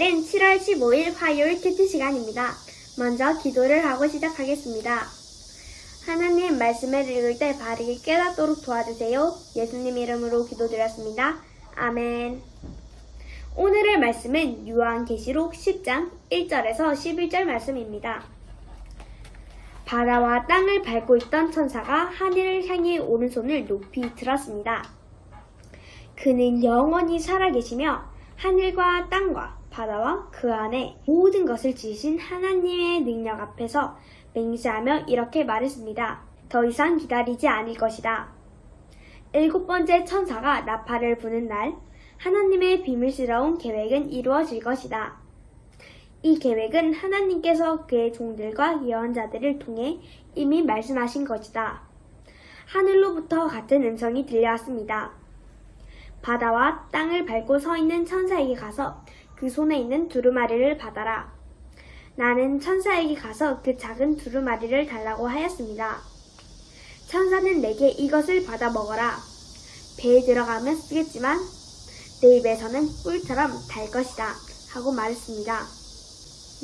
오늘은 7월 15일 화요일 큐티 시간입니다. 먼저 기도를 하고 시작하겠습니다. 하나님 말씀을 읽을 때 바르게 깨닫도록 도와주세요. 예수님 이름으로 기도드렸습니다. 아멘. 오늘의 말씀은 요한계시록 10장 1절에서 11절 말씀입니다. 바다와 땅을 밟고 있던 천사가 하늘을 향해 오른손을 높이 들었습니다. 그는 영원히 살아계시며 하늘과 땅과 바다와 그 안에 모든 것을 지으신 하나님의 능력 앞에서 맹세하며 이렇게 말했습니다. 더 이상 기다리지 않을 것이다. 일곱 번째 천사가 나팔을 부는 날, 하나님의 비밀스러운 계획은 이루어질 것이다. 이 계획은 하나님께서 그의 종들과 예언자들을 통해 이미 말씀하신 것이다. 하늘로부터 같은 음성이 들려왔습니다. 바다와 땅을 밟고 서 있는 천사에게 가서 그 손에 있는 두루마리를 받아라. 나는 천사에게 가서 그 작은 두루마리를 달라고 하였습니다. 천사는 내게 이것을 받아 먹어라. 배에 들어가면 쓰겠지만 내 입에서는 꿀처럼 달 것이다. 하고 말했습니다.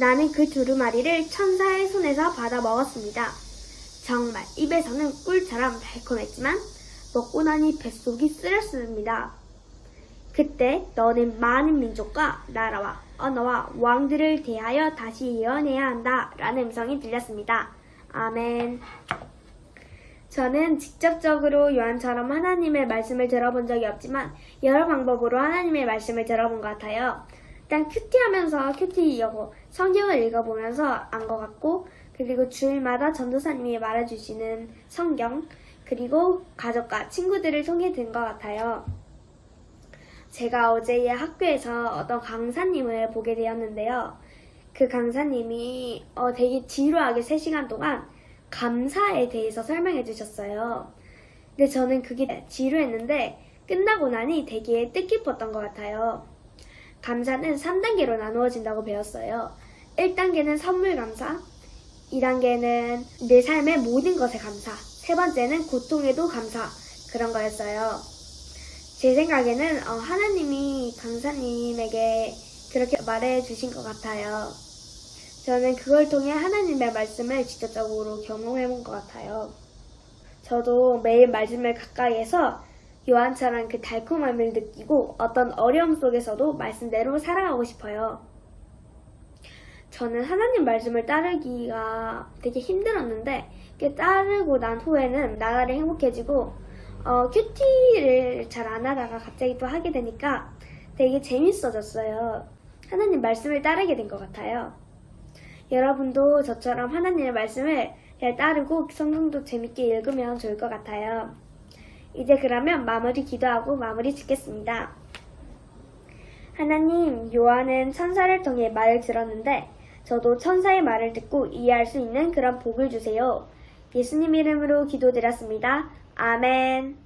나는 그 두루마리를 천사의 손에서 받아 먹었습니다. 정말 입에서는 꿀처럼 달콤했지만 먹고 나니 뱃속이 쓰렸습니다. 그때 너는 많은 민족과 나라와 언어와 왕들을 대하여 다시 예언해야 한다. 라는 음성이 들렸습니다. 아멘. 저는 직접적으로 요한처럼 하나님의 말씀을 들어본 적이 없지만 여러 방법으로 하나님의 말씀을 들어본 것 같아요. 일단 큐티 하면서 큐티 여고 성경을 읽어보면서 안 것 같고 그리고 주일마다 전도사님이 말해주시는 성경 그리고 가족과 친구들을 통해 든 것 같아요. 제가 어제 학교에서 어떤 강사님을 보게 되었는데요. 그 강사님이 어, 되게 지루하게 3시간 동안 감사에 대해서 설명해 주셨어요. 근데 저는 그게 지루했는데 끝나고 나니 되게 뜻깊었던 것 같아요. 감사는 3단계로 나누어진다고 배웠어요. 1단계는 선물 감사, 2단계는 내 삶의 모든 것에 감사, 세 번째는 고통에도 감사, 그런 거였어요. 제 생각에는 어, 하나님이 강사님에게 그렇게 말해 주신 것 같아요. 저는 그걸 통해 하나님의 말씀을 직접적으로 경험해 본 것 같아요. 저도 매일 말씀을 가까이에서 요한처럼 그 달콤함을 느끼고 어떤 어려움 속에서도 말씀대로 살아가고 싶어요. 저는 하나님 말씀을 따르기가 되게 힘들었는데 그 따르고 난 후에는 나날이 행복해지고 어, 큐티를 잘 안 하다가 갑자기 또 하게 되니까 되게 재밌어졌어요. 하나님 말씀을 따르게 된 것 같아요. 여러분도 저처럼 하나님의 말씀을 잘 따르고 성경도 재밌게 읽으면 좋을 것 같아요. 이제 그러면 마무리 기도하고 마무리 짓겠습니다. 하나님, 요한은 천사를 통해 말을 들었는데 저도 천사의 말을 듣고 이해할 수 있는 그런 복을 주세요. 예수님 이름으로 기도드렸습니다. 아멘.